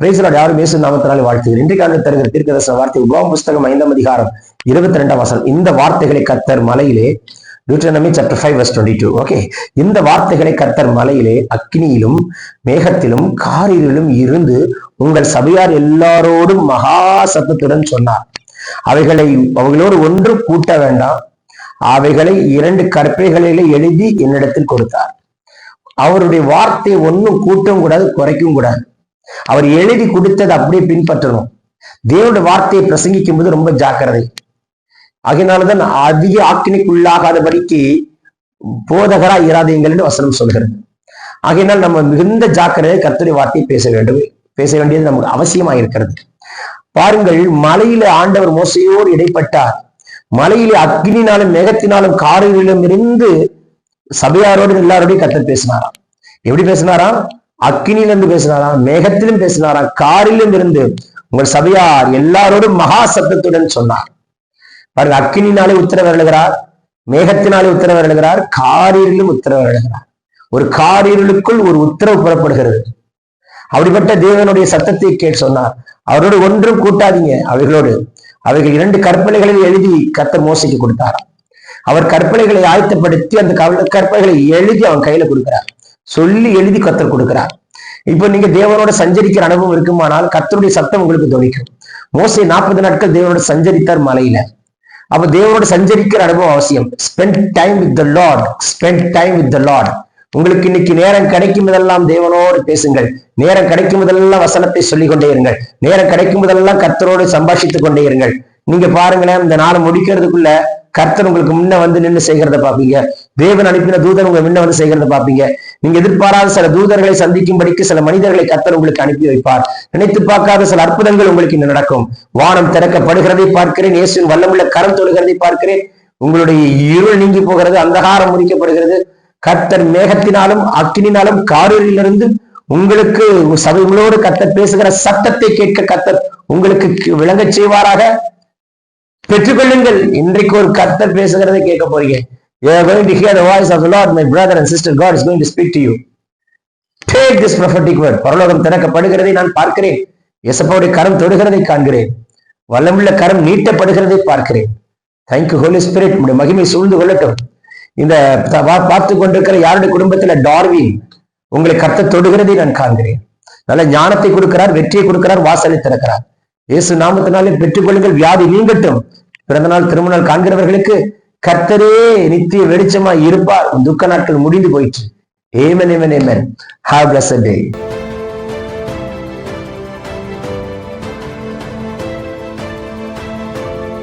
பிரைசலாட் யாரும் இயேசு நாமத்தினாலே வாழ்த்துகிறேன். இன்றைக்கான தருகிற தீர்க்கதர்சன வார்த்தை உபாம் புஸ்தகம் ஐந்தாம் அதிகாரம் இருபத்தி ரெண்டாம் வசனம். இந்த வார்த்தைகளை கத்தர் மலையிலே Deuteronomy chapter five verse twenty two okay இந்த வார்த்தைகளை கத்தர் மலையிலே அக்னியிலும் மேகத்திலும் காரிலும் இருந்து உங்கள் சபையார் எல்லாரோடும் மகா சத்தத்துடன் சொன்னார். அவைகளை அவைகளோடு ஒன்று கூட்ட வேண்டாம். அவைகளை இரண்டு கற்பைகளிலே எழுதி என்னிடத்தில் கொடுத்தார். அவருடைய வார்த்தையை ஒன்றும் கூட்டவும் கூடாது குறைக்கும் கூடாது. அவர் எழுதி கொடுத்ததை அப்படியே பின்பற்றணும். தேவனுடைய வார்த்தையை பிரசங்கிக்கும் போது ரொம்ப ஜாக்கிரதை. அதனாலதான் அதிக ஆக்கினைக்குள்ளாகாதபடிக்கு போதகரா இராதீங்கள் என்று வசனம் சொல்கிறது. ஆகையினால் நம்ம மிகுந்த ஜாக்கிரதை கர்த்தருடைய வார்த்தையை பேச வேண்டும். பேச வேண்டியது நமக்கு அவசியமா இருக்கிறது. பாருங்கள் மலையில ஆண்டவர் மோசையோடு இடைப்பட்டார். மலையிலே அக்னினாலும் மேகத்தினாலும் காரிலும் இருந்து சபையாரோடு எல்லாரோடையும் கத்தர் பேசினாராம். எப்படி பேசினாராம்? அக்கினியிலிருந்து பேசினாராம் மேகத்திலும் பேசினாராம் காரிலும் இருந்து உங்கள் சபையார் எல்லாரோடும் மகா சத்தத்துடன் சொன்னார். பாருங்க அக்கினினாலே உத்தரவு எழுகிறார் மேகத்தினாலே உத்தரவு எழுகிறார் காரிலும் உத்தரவு எழுகிறார் ஒரு காரிருளுக்குள் ஒரு உத்தரவு புறப்படுகிறது. அப்படிப்பட்ட தேவனுடைய சத்தத்தை கேட்டு சொன்னார். அவரோடு ஒன்றும் கூட்டாதீங்க அவர்களோடு அவர்கள் இரண்டு கற்பனைகளில் எழுதி கத்த மோசிக்கு கொடுத்தார் அவர் கற்பனைகளை ஆயத்தப்படுத்தி அந்த கற்பனைகளை எழுதி அவன் கையில கொடுக்கிறார். சொல்லி எழுதி கத்தர் கொடுக்கிறார். இப்போ நீங்க தேவனோட சஞ்சரிக்கிற அனுபவம் இருக்குமானால் கத்தருடைய சத்தம் உங்களுக்கு துணிக்கும் மோசை நாற்பது நாட்கள் தேவனோட சஞ்சரித்தார் மலையில. அப்ப தேவனோட சஞ்சரிக்கிற அனுபவம் அவசியம். Spend time with the Lord spend time with the Lord உங்களுக்கு இன்னைக்கு நேரம் கிடைக்கும் போதெல்லாம் தேவனோடு பேசுங்கள். நேரம் கிடைக்கும் போதெல்லாம் வசனத்தை சொல்லிக் கொண்டே இருங்கள். நேரம் கிடைக்கும் போதெல்லாம் கத்தரோடு சம்பாஷித்துக் கொண்டே இருங்கள். நீங்க பாருங்களேன் இந்த நாளை முடிக்கிறதுக்குள்ள கர்த்தர் உங்களுக்கு முன்ன வந்து நின்று செய்கிறத பாப்பீங்க தேவன் அனுப்பின தூதர் உங்க முன்ன வந்து செய்கிறத பாப்பீங்க நீங்க எதிர்பாராத சில தூதர்களை சந்திக்கும்படிக்கு சில மனிதர்களை கர்த்தர் உங்களுக்கு அனுப்பி வைப்பார். நினைத்து பார்க்காத சில அற்புதங்கள் உங்களுக்கு இன்று நடக்கும். வானம் திறக்கப்படுகிறதை பார்க்கிறேன். இயேசுவின் வல்லமுள்ள கரம் தொழுகிறதை பார்க்கிறேன். உங்களுடைய இருள் நீங்கி போகிறது அந்தகாரம் முறிக்கப்படுகிறது. கர்த்தர் மேகத்தினாலும் அக்னினாலும் காரூரிலிருந்து உங்களுக்கு சபைகளோடு கத்த பேசுகிற சத்தத்தை கேட்க கத்தர் உங்களுக்கு விளங்கச் செய்வாராக. பெற்றுக்கொள்ளுங்கள். இன்றைக்கு ஒரு கர்த்தர் பேசுகிறதை கேட்க போறீங்க. You are going to hear the voice of the Lord, my brother and sister. God is going to speak to you. Take this prophetic word. பரலோகம் திறக்கப்படுகிறதை நான் பார்க்கிறேன். எசப்பாவுடைய கரம் தொடுகிறதை காண்கிறேன். வல்லமுள்ள கரம் நீட்டப்படுகிறதை பார்க்கிறேன். தேங்க்யூ ஹோலி ஸ்பிரிட் உடைய மகிமை சூழ்ந்து கொள்ளட்டும். இந்த பார்த்து கொண்டிருக்கிற யாருடைய குடும்பத்துல டார்வின் உங்களை கத்த தொடுகிறதை நான் காண்கிறேன். நல்ல ஞானத்தை கொடுக்கிறார் வெற்றியை கொடுக்கிறார் வாசலை திறக்கிறார். இயேசு நாமத்தினாலே பெற்றுக்கொள்ளுங்கள். வியாதி நீங்கட்டும். பிறந்த நாள் திருமணம் காண்கிறவர்களுக்கு கர்த்தரே நித்திய வெளிச்சமா இருப்பார். துக்க நாட்கள் முடிந்து போயிற்று. Amen amen amen have blessed day